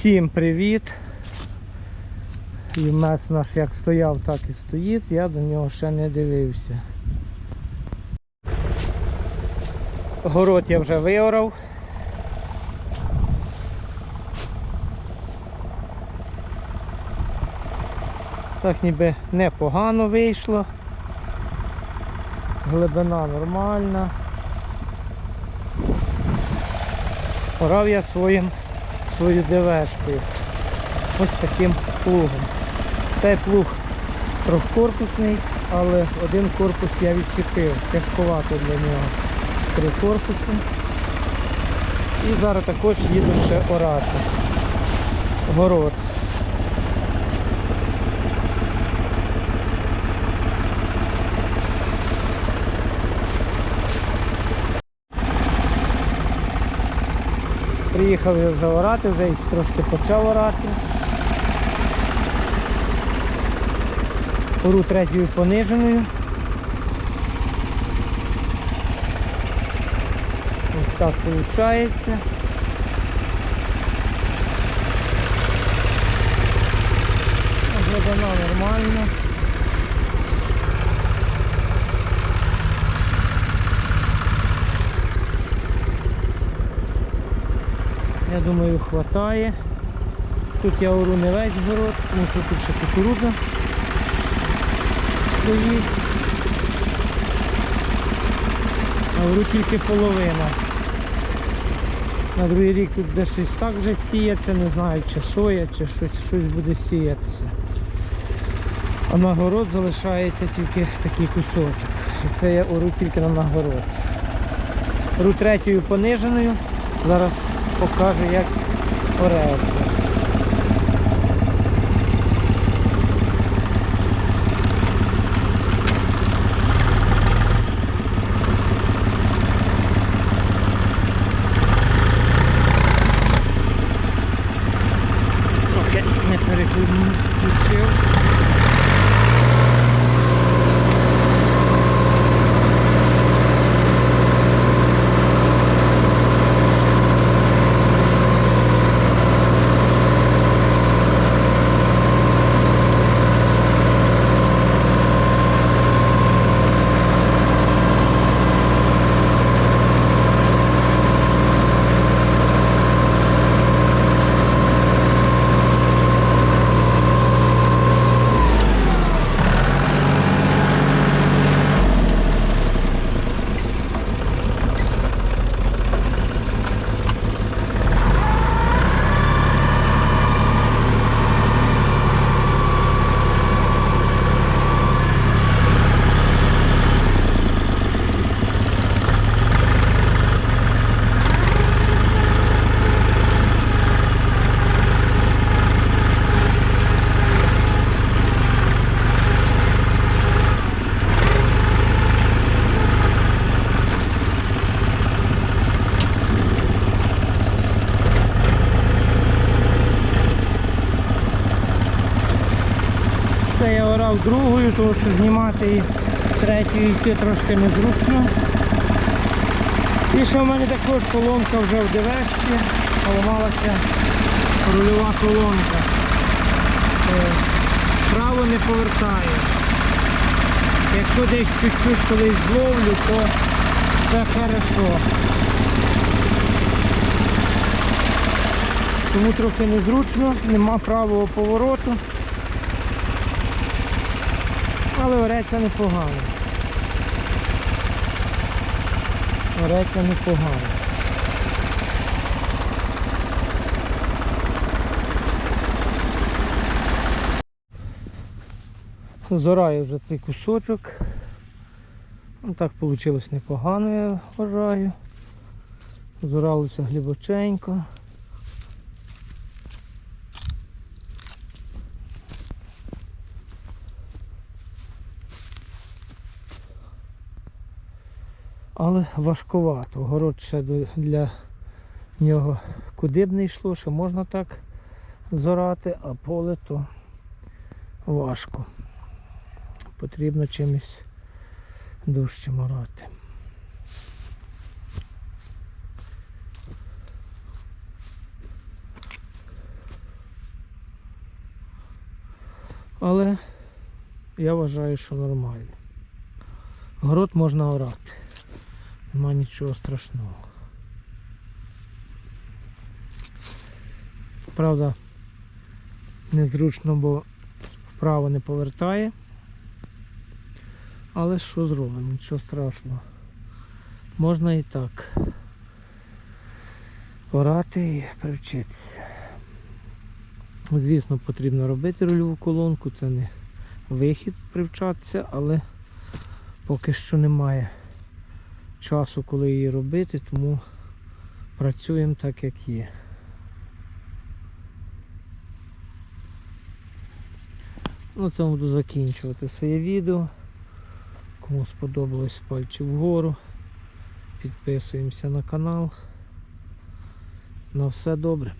Всім привіт! І в наш як стояв, так і стоїть, я до нього ще не дивився. Город я вже виорав. Так ніби непогано вийшло. Глибина нормальна. Орав я своїм свою ДВшкою. Ось таким плугом. Цей плуг трьохкорпусний, але один корпус я відчепив. Тяжковато для нього. Три корпуси. І зараз також їду ще орати. Город. Приїхав я вже орати, вже їх трошки почав орати. Ору третьою пониженою. Ось так виходить. Глибина нормальна. Я думаю, хватає. Тут я ору не весь город, тому що тут ще кукурудза стоїть. А ору тільки половина. На другий рік тут де щось так вже сіється, не знаю, чи соя, чи щось, щось буде сіятися. А на город залишається тільки такий кусочок. І це я ору тільки на нагород. Ору третьою пониженою. Зараз покажу, як ореться. Трохи не переключив. Це я орав другою, тому що знімати і третьою йти трошки незручно. І ще в мене також колонка вже в ДВшці, поламалася рульова колонка. Е, Право не повертає. Якщо десь чуть-чуть колись зловлю, то це хорошо. Тому трохи незручно, нема правого повороту. Але ореться непогано. Ореться непогано. Зораю вже цей кусочок. Ну, так вийшло непогано, я вважаю. Зоралося глибоченько. але важковато. Город ще для нього куди б не йшло, що можна так зорати, а поле то важко. Потрібно чимось дужче морати. Але я вважаю, що нормально. Город можна орати. Нема нічого страшного. Правда, незручно, бо вправо не повертає. Але що зробимо, нічого страшного. Можна і так. Орати і привчитися. Звісно, потрібно робити рульову колонку, це не вихід привчатися, але поки що немає часу, коли її робити, тому працюємо так, як є. На цьому буду закінчувати своє відео. Кому сподобалось пальчик вгору. Підписуємося на канал. На все добре.